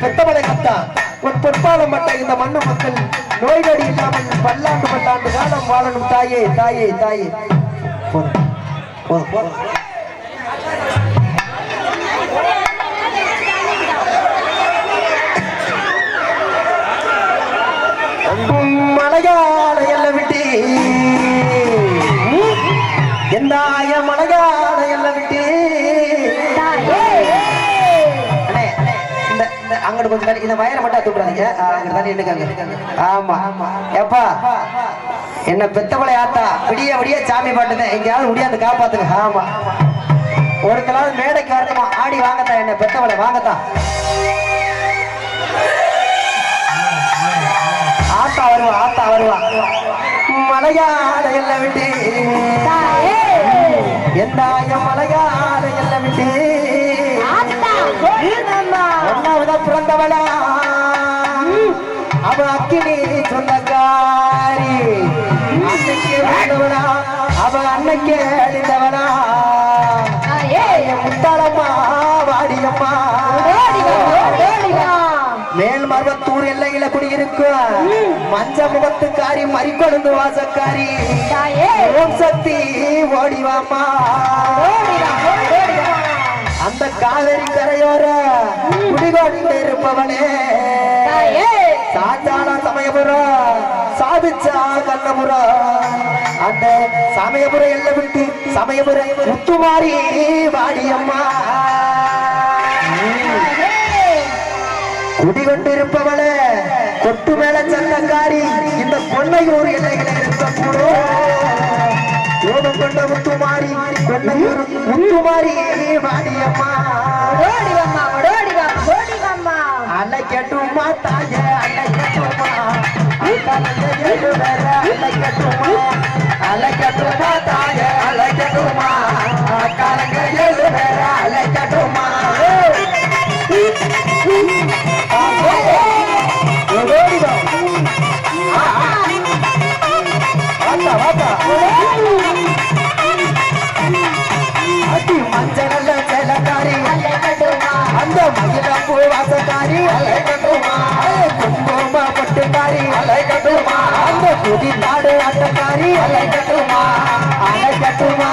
பெத்தமலை கத்தா பொற்பாலம் பட்ட இந்த மண்ணு மக்கள் நோய் நடி இல்லாமல் பல்லாண்டு பல்லாண்டு காலம் வாழணும் தாயே தாயே தாயே. போதும். போதும். போதும். கொஞ்சம் தள்ளி இந்த வயரை மட்டும் தூக்குறாதீங்க அங்கிட்டு தள்ளி நின்னுக்கங்க ஆமா. எப்பா என்ன பெத்தவளை ஆத்தா விடிய விடிய சாமி பாட்டுதான் எங்கேயாவது முடியாது காப்பாத்துங்க. ஆமா. ஒருத்தலாவது மேடைக்கு வரணுமா? ஆடி வாங்கத்தா என்ன பெத்தவளை வாங்கத்தா. ஆத்தா வருவா ஆத்தா வருவா. மலையாள எல்லாம் விட்டு. எந்தாய மலையாள எல்லாம் விட்டு. ஒன்னாவதா பிறந்தவளா? அவ அக்கினி சொந்தக்காரி. அன்னைக்கு பிறந்தவளா? அவ அன்னைக்கு அழிந்தவளா? முத்தாளம்மா வாடியம்மா. மேல் மருவத்தூர் எல்லையில குடியிருக்கும் மஞ்ச முகத்துக்காரி மறிக்கொழுந்து வாசக்காரி. ஓம் சக்தி ஓடிவாமா அந்த காவேரி கரையோர குடிகொண்டு இருப்பவனே. சாச்சான சமயபுரம் சாதிச்சா கண்ணபுரம் அந்த சமயபுரம் எல்லை விட்டு சமயபுரம் முத்துமாரி வாடியம்மா. குடிகொண்டிருப்பவளே கொட்டு மேல சந்தக்காரி இந்த கொன்னையூர் எல்லைகளை இருக்கக்கூடும் யோகம் கொண்ட முத்துமாரி கொன்னையூர் முத்துமாரி வாடியம்மா அலை கட்டுமா தாய அலை கட்டுமா? அலை கட்டுமா அலை கட்டுமா? தாய அலை கட்டுமா? காலங்க அந்த மயிலம்பூ வாசக்காரி அலை கட்டுமா குங்கும பட்டுக்காரி அலை கட்டுமா அந்த புதி நாடு அட்டக்காரி அலை கட்டுமா அலை கட்டுமா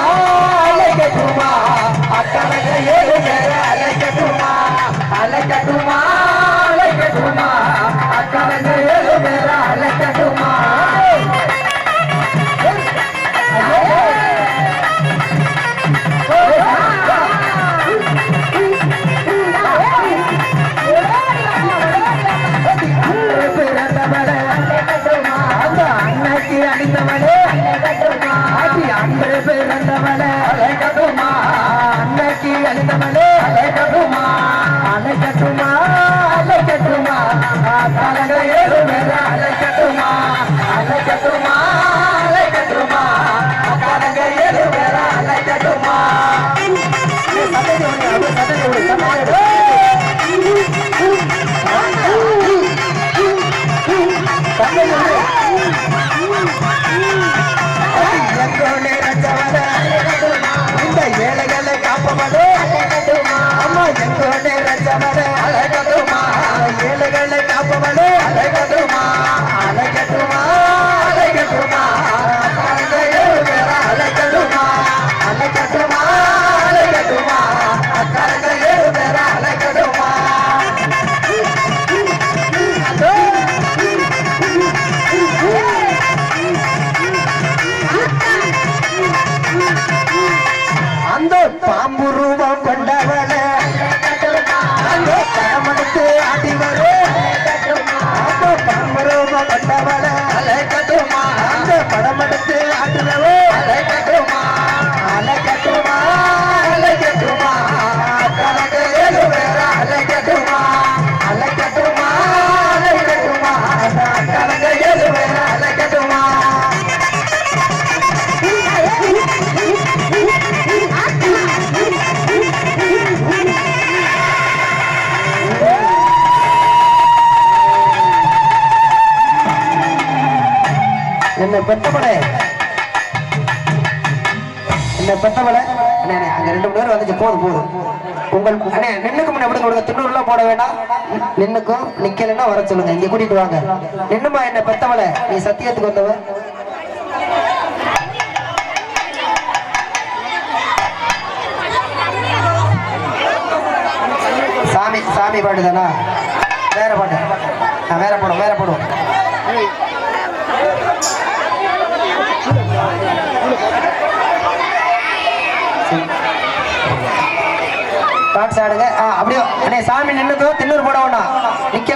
என்ன பெத்தவளே. என்ன பெத்தவளே அண்ணே அண்ணே, அங்க ரெண்டு மூணு பேர் வந்துச்சு. போதும் போதும். உங்கள் அண்ணே நின்னுக்கு முன்ன விடுங்க விடுங்க திண்ணூறுலாம் போட வேண்டாம். நின்னுக்கும் நிக்கலைன்னா வர சொல்லுங்க. இங்க கூட்டிட்டு வாங்க. நின்னுமா என்ன பெத்தவளை? நீ சத்தியத்துக்கு வந்தவ? சாமி சாமி பாட்டு தானா வேற பாட்டு. ஆ, வேற போடும் வேற போடும் பாக்ஸ் ஆடுங்க ஆ, அப்படியே அண்ணே சாமி நின்னுக்கோ திண்ணூறு போட வேண்டாம்.